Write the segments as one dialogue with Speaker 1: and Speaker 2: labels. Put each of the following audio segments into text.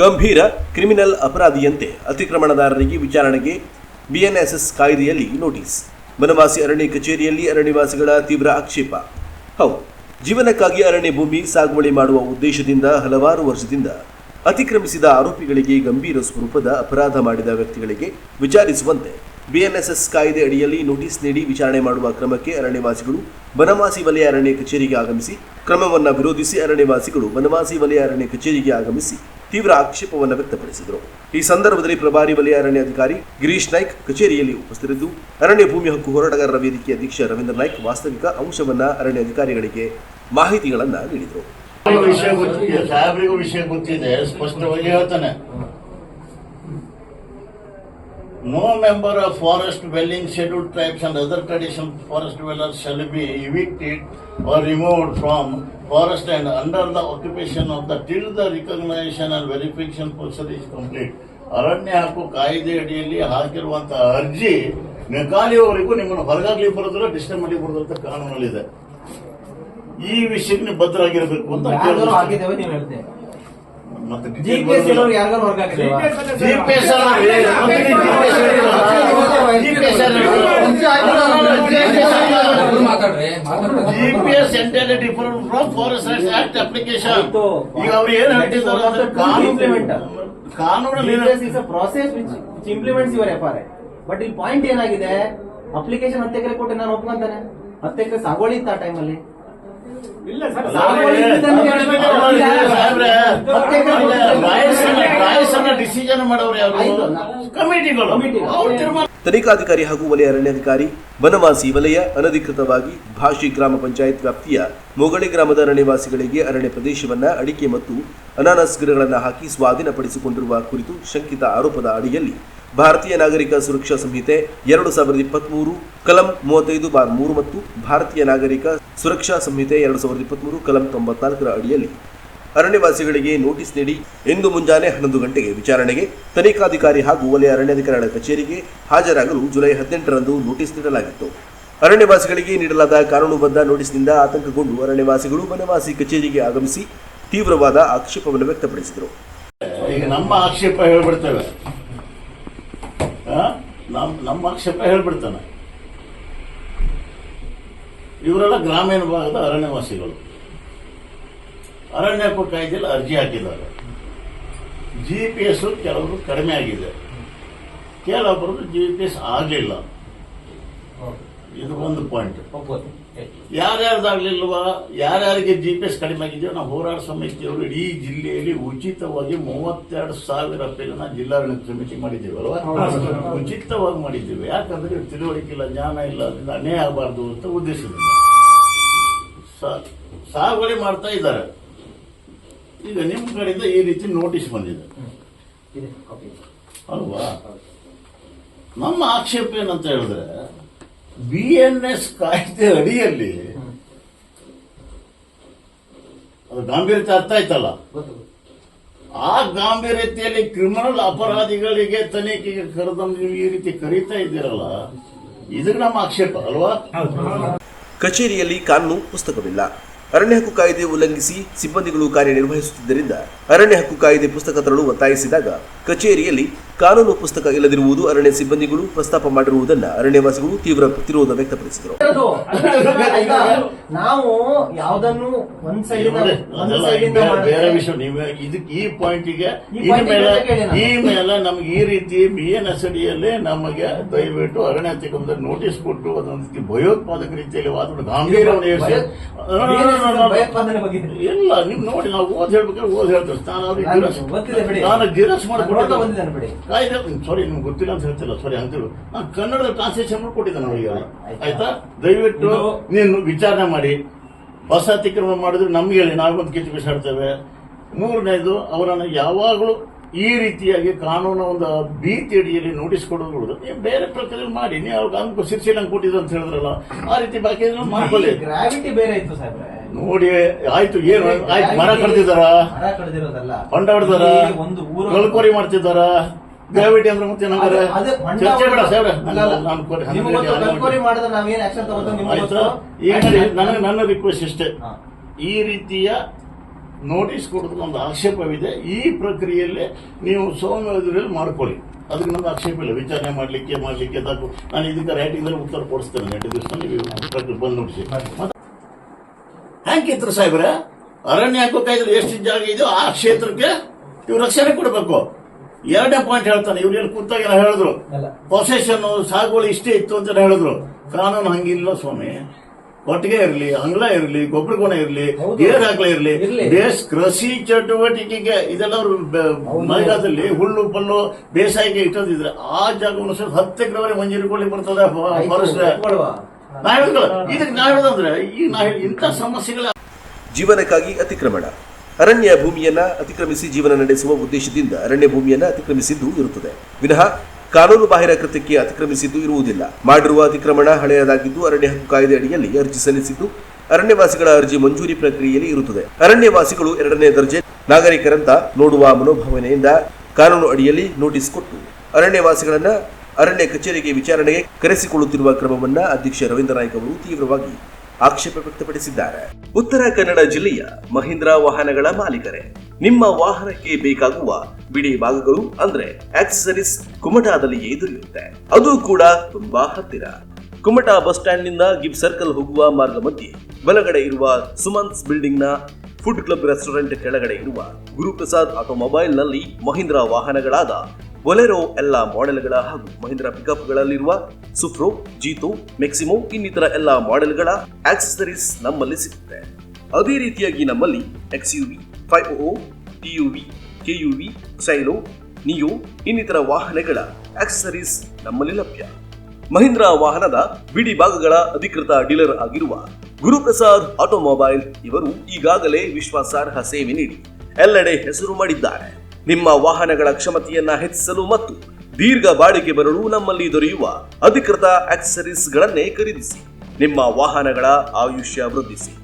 Speaker 1: ಗಂಭೀರ ಕ್ರಿಮಿನಲ್ ಅಪರಾಧಿಯಂತೆ ಅತಿಕ್ರಮಣದಾರರಿಗೆ ವಿಚಾರಣೆಗೆ ಬಿಎನ್ಎಸ್ಎಸ್ ಕಾಯ್ದೆಯಲ್ಲಿ ನೋಟಿಸ್. ಬನವಾಸಿ ಅರಣ್ಯ ಕಚೇರಿಯಲ್ಲಿ ಅರಣ್ಯವಾಸಿಗಳ ತೀವ್ರ ಆಕ್ಷೇಪ. ಹೌದು, ಜೀವನಕ್ಕಾಗಿ ಅರಣ್ಯ ಭೂಮಿ ಸಾಗುವಳಿ ಮಾಡುವ ಉದ್ದೇಶದಿಂದ ಹಲವಾರು ವರ್ಷದಿಂದ ಅತಿಕ್ರಮಿಸಿದ ಆರೋಪಿಗಳಿಗೆ ಗಂಭೀರ ಸ್ವರೂಪದ ಅಪರಾಧ ಮಾಡಿದ ವ್ಯಕ್ತಿಗಳಿಗೆ ವಿಚಾರಿಸುವಂತೆ ಬಿಎನ್ಎಸ್ಎಸ್ ಕಾಯ್ದೆ ಅಡಿಯಲ್ಲಿ ನೋಟಿಸ್ ನೀಡಿ ವಿಚಾರಣೆ ಮಾಡುವ ಕ್ರಮಕ್ಕೆ ಅರಣ್ಯವಾಸಿಗಳು ಬನವಾಸಿ ವಲಯ ಅರಣ್ಯ ಕಚೇರಿಗೆ ಆಗಮಿಸಿ, ಕ್ರಮವನ್ನು ವಿರೋಧಿಸಿ ಅರಣ್ಯವಾಸಿಗಳು ಬನವಾಸಿ ವಲಯ ಅರಣ್ಯ ಕಚೇರಿಗೆ ಆಗಮಿಸಿ ತೀವ್ರ ಆಕ್ಷೇಪವನ್ನು ವ್ಯಕ್ತಪಡಿಸಿದರು. ಈ ಸಂದರ್ಭದಲ್ಲಿ ಪ್ರಭಾರಿ ವಲಯ ಅರಣ್ಯಾಧಿಕಾರಿ ಗಿರೀಶ್ ನಾಯ್ಕ್ ಕಚೇರಿಯಲ್ಲಿ ಉಪಸ್ಥಿತರಿದ್ದು ಅರಣ್ಯ ಭೂಮಿ ಹಕ್ಕು ಹೋರಾಟಗಾರರ ವೇದಿಕೆ ಅಧ್ಯಕ್ಷ ರವೀಂದ್ರ ನಾಯ್ಕ್ ವಾಸ್ತವಿಕ ಅಂಶವನ್ನ ಅರಣ್ಯಾಧಿಕಾರಿಗಳಿಗೆ ಮಾಹಿತಿಗಳನ್ನ ನೀಡಿದರು.
Speaker 2: ವಿಷಯ ಗೊತ್ತಿದೆ, ಸ್ಪಷ್ಟವಾಗಿ ಹೇಳ್ತಾನೆ. No member of forest dwelling scheduled tribes and other tradition forest dwellers shall be evicted or removed from forest and under the occupation of the till the recognition and verification process is complete. ಅರಣ್ಯ ಹಕ್ಕು ಕಾಯ್ದೆ ಅಡಿಯಲ್ಲಿ ಹಾಕಿರುವಂತಹ ಅರ್ಜಿ ನಿಕಾಲಿಯವರೆಗೂ ನಿಮ್ಮನ್ನು ಹೊರಗಾಗ್ಲಿ ಬರೋದ್ರ disturb ಮಾಡಿ ಬರೋದ್ರ ಕಾನೂನಲ್ಲಿದೆ ಈ ವಿಷಯಕ್ಕೆ ಬದ್ಧರಾಗಿರ್ಬೇಕು ಅಂತ ಮತ್ತೆ GPS ಅಲ್ಲಿ GPS GPS entirely different from forest rights act application
Speaker 3: ಆಯ್ತು.
Speaker 2: ಈಗ ಅವ್ರು ಏನ್ ಹೇಳ್ತಿದ್ದಾರೆ ಅಂದ್ರೆ. ಕಾನೂನು ಕಾನೂನಲ್ಲಿ
Speaker 3: process which implements your F R I but ಇಲ್ಲಿ ಪಾಯಿಂಟ್ ಏನಾಗಿದೆ ಅಪ್ಲಿಕೇಶನ್ ಹತ್ತು ಎಕರೆ ಕೊಟ್ಟು ನಾನು ಒಪ್ಕೊಂತಾನೆ ಹತ್ತು ಎಕರೆ ಸಾಗುವಳಿ ಇತ್ತು ಆ ಟೈಮಲ್ಲಿ
Speaker 1: ತನಿಖಾಧಿಕಾರಿ ಹಾಗೂ ವಲಯ ಅರಣ್ಯಾಧಿಕಾರಿ ಬನವಾಸಿ ವಲಯ ಅನಧಿಕೃತವಾಗಿ ಭಾಷಿ ಗ್ರಾಮ ಪಂಚಾಯತ್ ವ್ಯಾಪ್ತಿಯ ಮೊಗಳಿ ಗ್ರಾಮದ ಅರಣ್ಯವಾಸಿಗಳಿಗೆ ಅರಣ್ಯ ಪ್ರದೇಶವನ್ನ ಅಡಿಕೆ ಮತ್ತು ಅನಾನಸ್ ಗಿಡಗಳನ್ನು ಹಾಕಿ ಸ್ವಾಧೀನಪಡಿಸಿಕೊಂಡಿರುವ ಕುರಿತು ಶಂಕಿತ ಆರೋಪದ ಅಡಿಯಲ್ಲಿ ಭಾರತೀಯ ನಾಗರಿಕ ಸುರಕ್ಷಾ ಸಂಹಿತೆ ಎರಡು ಸಾವಿರದ ಇಪ್ಪತ್ಮೂರು, ಕಲಂ ಮೂವತ್ತೈದು ಬಾರ್ ಮೂರು ಮತ್ತು ಭಾರತೀಯ ನಾಗರಿಕ ಸುರಕ್ಷಾ ಸಂಹಿತೆ ಎರಡು ಸಾವಿರದ ಇಪ್ಪತ್ಮೂರು, ಕಲಂ ತೊಂಬತ್ನಾಲ್ಕರ ಅಡಿಯಲ್ಲಿ. ಅರಣ್ಯವಾಸಿಗಳಿಗೆ ನೋಟಿಸ್ ನೀಡಿ ಇಂದು ಮುಂಜಾನೆ ಹನ್ನೊಂದು ಗಂಟೆಗೆ ವಿಚಾರಣೆಗೆ ತನಿಖಾಧಿಕಾರಿ ಹಾಗೂ ವಲಯ ಅರಣ್ಯಾಧಿಕಾರಿಗಳ ಕಚೇರಿಗೆ ಹಾಜರಾಗಲು ಜುಲೈ ಹದಿನೆಂಟರಂದು ನೋಟಿಸ್ ನೀಡಲಾಗಿತ್ತು. ಅರಣ್ಯವಾಸಿಗಳಿಗೆ ನೀಡಲಾದ ಕಾನೂನುಬದ್ಧ ನೋಟಿಸ್ನಿಂದ ಆತಂಕಗೊಂಡು ಅರಣ್ಯವಾಸಿಗಳು ವನವಾಸಿ ಕಚೇರಿಗೆ ಆಗಮಿಸಿ ತೀವ್ರವಾದ ಆಕ್ಷೇಪವನ್ನು ವ್ಯಕ್ತಪಡಿಸಿದರು.
Speaker 2: ಈಗ ನಮ್ಮ ಆಕ್ಷೇಪ ಹೇಳ್ಬಿಡ್ತೇವೆ? ನಮ್ ನಮ್ಮ ಆಕ್ಷೇಪ ಹೇಳ್ಬಿಡ್ತಾನೆ. ಇವರೆಲ್ಲ ಗ್ರಾಮೀಣ ಭಾಗದ ಅರಣ್ಯವಾಸಿಗಳು. ಅರಣ್ಯ ಕಾಯ್ದೆಯಲ್ಲಿ ಅರ್ಜಿ ಹಾಕಿದ್ದಾರೆ. ಜಿ ಪಿ ಎಸ್ ಕೆಲವರು ಕಡಿಮೆ ಆಗಿದೆ. ಕೆಲವೊಬ್ಬರದ್ದು ಜಿ ಪಿ ಎಸ್ ಆಗಲಿಲ್ಲ. ಇದು ಒಂದು ಪಾಯಿಂಟ್ ಯಾರ್ಯಾರ್ದಾಗ್ಲಿಲ್ವಾ? ಯಾರ್ಯಾರಿಗೆ ಜಿ ಪಿ ಎಸ್ ಕಡಿಮೆ ಆಗಿದೆಯೋ ನಾವು ಹೋರಾಟ ಸಮಿತಿಯವರು ಇಡೀ ಜಿಲ್ಲೆಯಲ್ಲಿ ಉಚಿತವಾಗಿ ಮೂವತ್ತೆರಡು ಸಾವಿರ ರೂಪಾಯಿನ ಜಿಲ್ಲಾಡಳಿತ ಸಮಿತಿ ಮಾಡಿದ್ದೀವಿ ಅಲ್ವಾ ಉಚಿತವಾಗಿ ಮಾಡಿದ್ದೀವಿ. ಯಾಕಂದ್ರೆ ತಿಳುವಳಿಕೆ ಇಲ್ಲ ಜ್ಞಾನ ಇಲ್ಲ ಅದರಿಂದ ಅನ್ಯಾಯ ಆಗಬಾರ್ದು ಅಂತ ಉದ್ದೇಶದಿಂದ. ಸಾಗುವಳಿ ಮಾಡ್ತಾ ಇದ್ದಾರೆ. ಈಗ ನಿಮ್ಮ ಕಡೆಯಿಂದ ಈ ರೀತಿ ನೋಟಿಸ್ ಬಂದಿದೆ. ಅಲ್ವಾ? ನಮ್ಮ ಆಕ್ಷೇಪ ಏನಂತ ಹೇಳಿದ್ರೆ ಬಿ ಎನ್ ಎಸ್ ಕಾಯ್ದೆ ಅಡಿಯಲ್ಲಿ ಅದು ಗಾಂಭೀರ್ಯತೆ ಅರ್ಥ ಆಯ್ತಲ್ಲ. ಆ ಗಾಂಭೀರ್ಯತೆಯಲ್ಲಿ ಕ್ರಿಮಿನಲ್ ಅಪರಾಧಿಗಳಿಗೆ ತನಿಖೆಗೆ ಕರೆದಂಗೆ ನೀವು ಈ ರೀತಿ ಕರೀತಾ ಇದ್ದೀರಲ್ಲ? ಇದಕ್ಕೆ ನಮ್ಮ ಆಕ್ಷೇಪ ಅಲ್ವಾ?
Speaker 1: ಕಚೇರಿಯಲ್ಲಿ ಕಾನೂನು ಪುಸ್ತಕವಿಲ್ಲ. ಅರಣ್ಯ ಹಕ್ಕು ಕಾಯ್ದೆ ಉಲ್ಲಂಘಿಸಿ ಸಿಬ್ಬಂದಿಗಳು ಕಾರ್ಯನಿರ್ವಹಿಸುತ್ತಿದ್ದರಿಂದ ಅರಣ್ಯ ಹಕ್ಕು ಕಾಯ್ದೆ ಪುಸ್ತಕ ತರಲು ಒತ್ತಾಯಿಸಿದಾಗ ಕಚೇರಿಯಲ್ಲಿ ಕಾನೂನು ಪುಸ್ತಕ ಇಲ್ಲದಿರುವುದು ಅರಣ್ಯ ಸಿಬ್ಬಂದಿಗಳು ಪ್ರಸ್ತಾಪ ಮಾಡಿರುವುದನ್ನು ಅರಣ್ಯವಾಸಿಗಳು ತೀವ್ರ ಪ್ರತಿರೋಧ ವ್ಯಕ್ತಪಡಿಸಿದರು.
Speaker 3: ನಾವು ಯಾವ್ದನ್ನು ಒಂದ್ ಸೈಡ್
Speaker 2: ಅದೆಲ್ಲ
Speaker 3: ಇಂದ
Speaker 2: ಬೇರೆ- ಬೇರೆ ವಿಷಯ. ನೀವು ಇದಕ್ಕೆ ಈ ಪಾಯಿಂಟಿಗೆ
Speaker 3: ಈ
Speaker 2: ಮೇಲೆ ನಮ್ಗೆ ಈ ರೀತಿ ಬಿ ಎನ್ ಎಸ್ ಅಡಿಯಲ್ಲಿ ನಮಗೆ ದಯವಿಟ್ಟು ಅರಣ್ಯ ತೆಗೆದ ನೋಟಿಸ್ ಕೊಟ್ಟು ಅದೊಂದು ರೀತಿ ಭಯೋತ್ಪಾದಕ ರೀತಿಯಲ್ಲಿ ವಾತಾವರಣ
Speaker 3: ಗಾಂಭೀರ
Speaker 2: ಇಲ್ಲ ನೀವು ನೋಡಿ ನಾವು ಓದ್ ಹೇಳ್ಬೇಕಾದ್ರೆ ಓದ್ ಹೇಳ್ತೇವೆ. ನಾನು ಅವ್ರಿಗೆ
Speaker 3: ನಾನು
Speaker 2: ಗಿರಸ್- ಕಾಯ್ದೆ ಸಾರಿ ನಿಮ್ಗೆ ಗೊತ್ತಿಲ್ಲ ಅಂತ ಹೇಳ್ತಿಲ್ಲ ಸಾರಿ ಅಂತೇಳಿ ನಾನು ಕನ್ನಡದ ಟ್ರಾನ್ಸ್ಲೇಷನ್ ಮಾಡ್ಕೊಟ್ಟಿದ್ದೆ ಅವರಿಗೆ ಆಯ್ತಾ. ದಯವಿಟ್ಟು ನೀನು ವಿಚಾರಣೆ ಮಾಡಿ. ಹೊಸ ಅತಿಕ್ರಮಣ ಮಾಡಿದ್ರೆ ನಮ್ಗೆ ಹೇಳಿ ನಾವೊಂದು ಕಿಚ್ಚು ಬಿಸಾಡ್ತೇವೆ. ಮೂರನೇದು ಅವರನ್ನು ಯಾವಾಗಲೂ ಈ ರೀತಿಯಾಗಿ ಕಾನೂನ ಒಂದು ಭೀತಿ ಅಡಿಯಲ್ಲಿ ನೋಟಿಸ್ ಕೊಡೋದು ನೀವು ಬೇರೆ ಪ್ರಕ್ರಿಯೆ ಮಾಡಿ ನೀವು ಅವ್ರಿಗೆ ಅಂಕ ನಂಗೆ ಕೊಟ್ಟಿದ್ದು ಅಂತ ಹೇಳಿದ್ರಲ್ಲ ಆ ರೀತಿ ಬಾಕಿ ಮಾಡ್ಕೊಳ್ಳಿ.
Speaker 3: ಗ್ರಾವಿಟಿ ಬೇರೆ ಇತ್ತು ಸರ್
Speaker 2: ನೋಡಿ ಆಯ್ತು ಏನು ಆಯ್ತು ಮರ
Speaker 3: ಕಡ್ದಿದಾರ ಕಡ್ದಿರೋದಲ್ಲ.
Speaker 2: ಹೊಂಡ ಹೊಡೆದಾರ
Speaker 3: ಒಂದು ಊರು
Speaker 2: ಕಲ್ಕೋರಿ ಮಾಡ್ತಿದ್ದಾರ? ಗ್ರಾವಿಟಿ ಅಂದ್ರೆ ಮತ್ತೆ
Speaker 3: ನಮ್ಗೆ
Speaker 2: ಚರ್ಚೆ ಬೇಡ ಸಾಹೇಬ್ರೆ
Speaker 3: ಅಲ್ಲ, ಅಲ್ಲ.
Speaker 2: ನಾನು ಕೊಡಿ
Speaker 3: ನಿಮ್ಗೆ ಗೊತ್ತು, ಕಲ್ಕೋರಿ ಮಾಡಿದ್ರೆ ಆಕ್ಷನ್ ತಗೋತೀವಿ ನಿಮ್ಗೆ
Speaker 2: ಆಯ್ತಾ
Speaker 3: ಗೊತ್ತು.
Speaker 2: ಈಗ ನೋಡಿ, ನನ್ನ ರಿಕ್ವೆಸ್ಟ್ ಇಷ್ಟೇ. ಈ ರೀತಿಯ ನೋಟಿಸ್ ಕೊಡೋದು ಒಂದು ಆಕ್ಷೇಪವಿದೆ. ಈ ಪ್ರಕ್ರಿಯೆಯಲ್ಲಿ ನೀವು ಸೌಮ್ಯದಲ್ಲಿ ಮಾಡ್ಕೊಳ್ಳಿ. ಅದಕ್ಕೆ ನಮ್ಗೆ ಆಕ್ಷೇಪ ಇಲ್ಲ. ವಿಚಾರಣೆ ಮಾಡಲಿಕ್ಕೆ ಮಾಡಲಿಕ್ಕೆ ತಗೋ ನಾನು ಇದಕ್ಕೆ ರೈಟಿಂಗಲ್ಲಿ ಉತ್ತರ ಕೊಡಿಸ್ತೇನೆ. ಎಂಟು ದಿವಸ ನೀವು ಬಂದು ನೋಡಿಸಿ. ಹ್ಯಾಂಗಿದ್ರು ಸಾಹೇಬ್ರೆ ಅರಣ್ಯ ಹಾಕೋಕಾಯ್ದ್ರೆ ಎಷ್ಟು ಜಾಗ ಇದೆಯೋ ಆ ಕ್ಷೇತ್ರಕ್ಕೆ ನೀವು ರಕ್ಷಣೆ ಕೊಡಬೇಕು. ಎರಡನೇ ಪಾಯಿಂಟ್ ಹೇಳ್ತಾನೆ ಇವ್ರು ಏನು ಕೂತಾಗ ಹೇಳಿದ್ರು. ಪೊಸೆಷನ್ ಸಾಗುವಳಿ ಇಷ್ಟೇ ಇತ್ತು ಅಂತ ಹೇಳಿದ್ರು ಕಾನೂನು ಹಂಗಿಲ್ಲ ಸ್ವಾಮಿ ಒಟ್ಟಿಗೆ ಇರಲಿ ಅಂಗ್ಲ ಇರಲಿ ಗೊಬ್ಬರ ಕೋಣ ಇರಲಿ. ಗೇರ್ ಹಾಕ್ಲ ಇರಲಿ. ಬೇಸ್ ಕೃಷಿ ಚಟುವಟಿಕೆಗೆ ಇದೆಲ್ಲ ಮಳೆಗಾಲದಲ್ಲಿ ಹುಲ್ಲು ಪಲ್ಲು ಬೇಸಾಯಕ್ಕೆ ಇಟ್ಟದಿದ್ರೆ ಆ ಜಾಗವನ್ನು ಸ್ವಲ್ಪ ಹತ್ತು ಎಕರೆವರೆಗೆ ಮಂಜೂರಿಕೊಳ್ಳಿ ಬರ್ತದೆ ಫಾರೆಸ್ಟ್? ನಾ ಹೇಳಿದ್ರಲ್ಲ ಇದಕ್ಕೆ ನಾ ಹೇಳೋದಂದ್ರೆ ಈ ನಾ ಹೇಳಿ ಇಂಥ ಸಮಸ್ಯೆಗಳ
Speaker 1: ಜೀವನಕ್ಕಾಗಿ ಅತಿಕ್ರಮಣ ಅರಣ್ಯ ಭೂಮಿಯನ್ನ ಅತಿಕ್ರಮಿಸಿ ಜೀವನ ನಡೆಸುವ ಉದ್ದೇಶದಿಂದ ಅರಣ್ಯ ಭೂಮಿಯನ್ನ ಅತಿಕ್ರಮಿಸಿದ್ದು ಇರುತ್ತದೆ. ವಿನಃ ಕಾನೂನು ಬಾಹಿರ ಕೃತ್ಯಕ್ಕೆ ಅತಿಕ್ರಮಿಸಿದ್ದು ಇರುವುದಿಲ್ಲ. ಮಾಡಿರುವ ಅತಿಕ್ರಮಣ ಹಳೆಯದಾಗಿದ್ದು ಅರಣ್ಯ ಹಕ್ಕು ಕಾಯ್ದೆ ಅಡಿಯಲ್ಲಿ ಅರ್ಜಿ ಸಲ್ಲಿಸಿದ್ದು ಅರಣ್ಯವಾಸಿಗಳ ಅರ್ಜಿ ಮಂಜೂರಿ ಪ್ರಕ್ರಿಯೆಯಲ್ಲಿ ಇರುತ್ತದೆ. ಅರಣ್ಯವಾಸಿಗಳು ಎರಡನೇ ದರ್ಜೆ ನಾಗರಿಕರಂತ ನೋಡುವ ಮನೋಭಾವನೆಯಿಂದ ಕಾನೂನು ಅಡಿಯಲ್ಲಿ ನೋಟಿಸ್ ಕೊಟ್ಟು ಅರಣ್ಯವಾಸಿಗಳನ್ನ ಅರಣ್ಯ ಕಚೇರಿಗೆ ವಿಚಾರಣೆಗೆ ಕರೆಸಿಕೊಳ್ಳುತ್ತಿರುವ ಕ್ರಮವನ್ನ ಅಧ್ಯಕ್ಷ ರವೀಂದ್ರ ನಾಯ್ಕ ಅವರು ತೀವ್ರವಾಗಿ ಆಕ್ಷೇಪ ವ್ಯಕ್ತಪಡಿಸಿದ್ದಾರೆ. ಉತ್ತರ ಕನ್ನಡ ಜಿಲ್ಲೆಯ ಮಹೀಂದ್ರ ವಾಹನಗಳ ಮಾಲೀಕರೇ, ನಿಮ್ಮ ವಾಹನಕ್ಕೆ ಬೇಕಾಗುವ ಬಿಡಿ ಭಾಗಗಳು ಅಂದ್ರೆ ಆಕ್ಸೆಸರೀಸ್ ಕುಮಟಾದಲ್ಲಿಯೇ ದೊರೆಯುತ್ತೆ ಅದು ಕೂಡ ತುಂಬಾ ಹತ್ತಿರ. ಕುಮಟಾ ಬಸ್ ಸ್ಟ್ಯಾಂಡ್ನಿಂದ ಗಿಫ್ಟ್ ಸರ್ಕಲ್ ಹೋಗುವ ಮಾರ್ಗ ಮಧ್ಯೆ ಬಲಗಡೆ ಇರುವ ಸುಮನ್ಸ್ ಬಿಲ್ಡಿಂಗ್ನ ಫುಡ್ ಕ್ಲಬ್ ರೆಸ್ಟೋರೆಂಟ್ ಕೆಳಗಡೆ ಇರುವ ಗುರುಪ್ರಸಾದ್ ಆಟೋಮೊಬೈಲ್ನಲ್ಲಿ ಮಹೀಂದ್ರ ವಾಹನಗಳಾದ ಬೊಲೆರೋ ಎಲ್ಲಾ ಮಾಡೆಲ್ಗಳ ಹಾಗೂ ಮಹೀಂದ್ರ ಪಿಕಪ್ಗಳಲ್ಲಿರುವ ಸುಫ್ರೋ ಜೀತು ಮೆಕ್ಸಿಮೋ ಇನ್ನಿತರ ಎಲ್ಲ ಮಾಡೆಲ್ಗಳ ಆಕ್ಸೆಸರೀಸ್ ನಮ್ಮಲ್ಲಿ ಸಿಗುತ್ತೆ. ಅದೇ ರೀತಿಯಾಗಿ ನಮ್ಮಲ್ಲಿ X U V five O TUV KUV Xylo Neo ಇನ್ನಿತರ ವಾಹನಗಳ ಆಕ್ಸೆಸರೀಸ್ ನಮ್ಮಲ್ಲಿ ಲಭ್ಯ. ಮಹೀಂದ್ರ ವಾಹನದ ಬಿಡಿ ಭಾಗಗಳ ಅಧಿಕೃತ ಡೀಲರ್ ಆಗಿರುವ ಗುರುಪ್ರಸಾದ್ ಆಟೋಮೊಬೈಲ್ ಇವರು ಈಗಾಗಲೇ ವಿಶ್ವಾಸಾರ್ಹ ಸೇವೆ ನೀಡಿ, ಎಲ್ಲೆಡೆ ಹೆಸರು ಮಾಡಿದ್ದಾರೆ. ನಿಮ್ಮ ವಾಹನಗಳ ಕ್ಷಮತೆಯನ್ನ ಹೆಚ್ಚಿಸಲು ಮತ್ತು ದೀರ್ಘ ಬಾಳಿಕೆ ಬರಲು ನಮ್ಮಲ್ಲಿ ದೊರೆಯುವ ಅಧಿಕೃತ ಆಕ್ಸೆಸರೀಸ್ಗಳನ್ನೇ ಖರೀದಿಸಿ. ನಿಮ್ಮ ವಾಹನಗಳ ಆಯುಷ್ಯ ವೃದ್ಧಿಸಿ.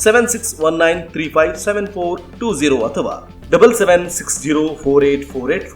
Speaker 1: Seven six one nine three five seven four two zero ಅಥವಾ double seven six zero four eight four eight